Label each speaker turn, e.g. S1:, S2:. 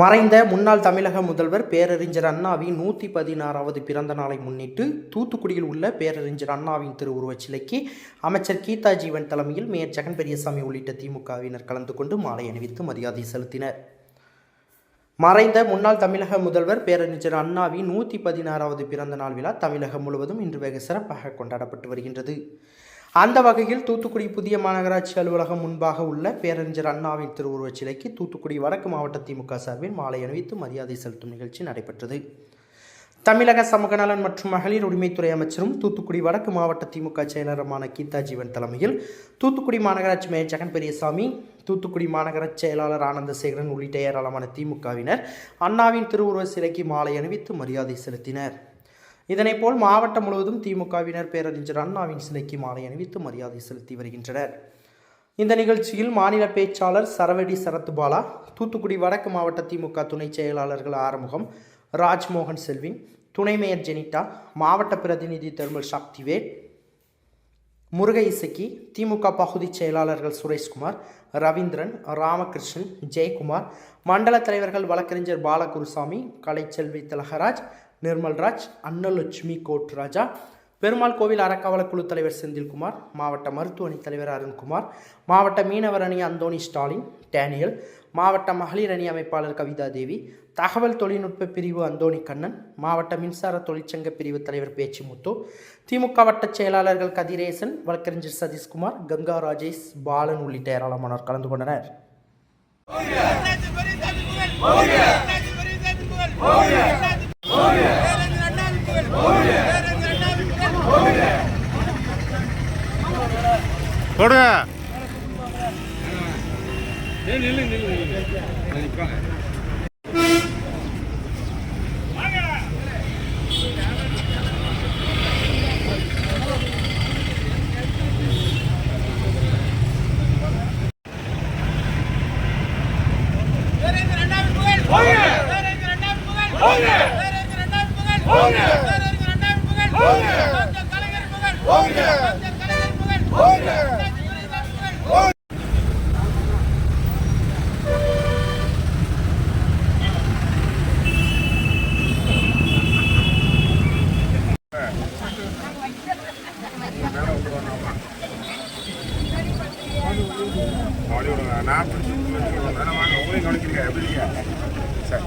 S1: மறைந்த முன்னாள் தமிழக முதல்வர் பேரறிஞர் அண்ணாவின் நூற்றி பதினாறாவது பிறந்த நாளை முன்னிட்டு தூத்துக்குடியில் உள்ள பேரறிஞர் அண்ணாவின் திருவுருவச் சிலைக்கு அமைச்சர் கீதா ஜீவன் தலைமையில் மேயர் ஜெகன் பெரியசாமி உள்ளிட்ட திமுகவினர் கலந்து கொண்டு மாலை அணிவித்து மரியாதை செலுத்தினர் மறைந்த முன்னாள் தமிழக முதல்வர் பேரறிஞர் அண்ணாவின் நூற்றி பதினாறாவது பிறந்த நாள் விழா தமிழகம் முழுவதும் இன்று வெகு சிறப்பாக கொண்டாடப்பட்டு வருகின்றது அந்த வகையில் தூத்துக்குடி புதிய மாநகராட்சி அலுவலகம் முன்பாக உள்ள பேரறிஞர் அண்ணாவின் திருவுருவச் சிலைக்கு தூத்துக்குடி வடக்கு மாவட்ட திமுக சார்பில் மாலை அணிவித்து மரியாதை செலுத்தும் நிகழ்ச்சி நடைபெற்றது தமிழக சமூக நலன் மற்றும் மகளிர் உரிமைத்துறை அமைச்சரும் தூத்துக்குடி வடக்கு மாவட்ட திமுக செயலருமான கீதா ஜீவன் தலைமையில் தூத்துக்குடி மாநகராட்சி மேயர் ஜெகன் பெரியசாமி தூத்துக்குடி மாநகராட்சி செயலாளர் ஆனந்தசேகரன் உள்ளிட்ட ஏராளமான திமுகவினர் அண்ணாவின் திருவுருவ சிலைக்கு மாலை அணிவித்து மரியாதை செலுத்தினர் இதனைப்போல் மாவட்டம் முழுவதும் திமுகவினர் பேரறிஞர் அண்ணாவின் சிலைக்கு மாலை அணிவித்து மரியாதை செலுத்தி வருகின்றனர் இந்த நிகழ்ச்சியில் மாநில பேச்சாளர் சரவடி சரத்பாலா தூத்துக்குடி வடக்கு மாவட்ட திமுக துணை செயலாளர்கள் ஆறுமுகம் ராஜ்மோகன் செல்வின் துணை மேயர் ஜெனிட்டா மாவட்ட பிரதிநிதி தருமல் சக்திவேல் முருக இசக்கி திமுக பகுதி செயலாளர்கள் சுரேஷ்குமார் ரவீந்திரன் ராமகிருஷ்ணன் ஜெயக்குமார் மண்டல தலைவர்கள் வழக்கறிஞர் பாலகுருசாமி கலைச்செல்வி திலகராஜ் நிர்மல்ராஜ் அன்னலட்சுமி கோட் ராஜா பெருமாள் கோவில் அறக்காவல குழு தலைவர் செந்தில்குமார் மாவட்ட மருத்துவ அணி தலைவர் அருண்குமார் மாவட்ட மீனவர் அணி அந்தோணி ஸ்டாலின் டேனியல் மாவட்ட மகளிர் அணி அமைப்பாளர் கவிதா தேவி தகவல் தொழில்நுட்ப பிரிவு அந்தோணி கண்ணன் மாவட்ட மின்சார தொழிற்சங்க பிரிவு தலைவர் பேச்சு முத்து திமுக வட்ட செயலாளர்கள் கதிரேசன் வழக்கறிஞர் சதீஷ்குமார் கங்கா ராஜேஷ் பாலன் உள்ளிட்ட ஏராளமானோர் கலந்து கொண்டனர் Oh yeah! போடுங்க நில்லு நில்லு நிற்பாங்க Oye! Oye! நான்
S2: உங்களுக்கு கவனிக்கிறீங்க எப்படி சார்